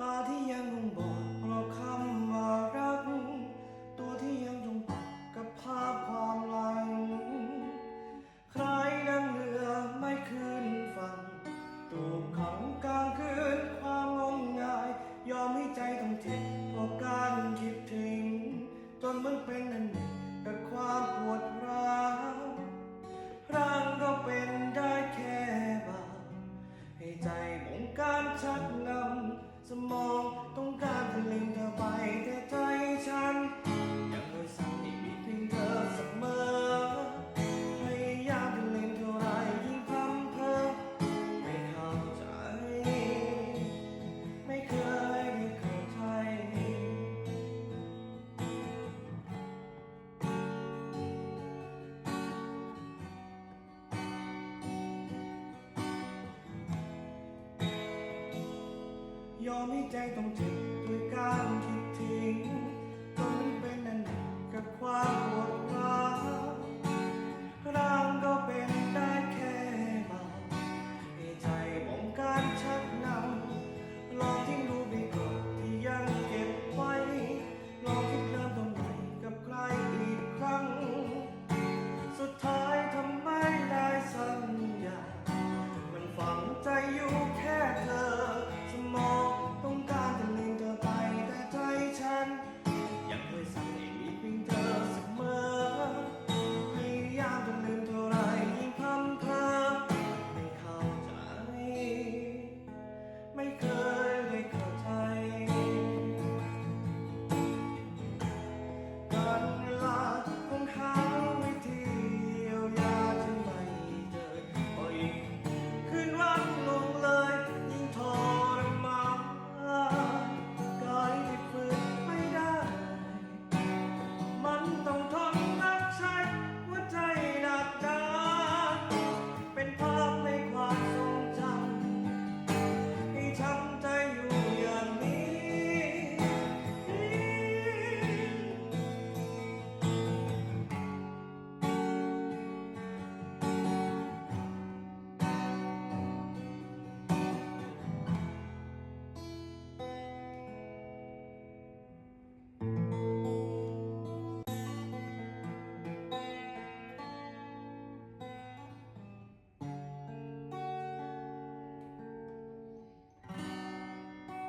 ตาที่ยังคงบอดเพราะคำว่ารัก ตัวที่ยังจงปักกับภาพความหลัง ใครดังเรือไม่คืนฝั่งถูกขังกลางคืนความงมงาย ยอมให้ใจต้องเจ็บเพราะการคิดถึง จนมันเป็นอันหนึ่งกับความปวดร้าวร่างก็เป็นได้แค่บาปให้ใจบงการชัก ยอมให้ใจต้องเจ็บ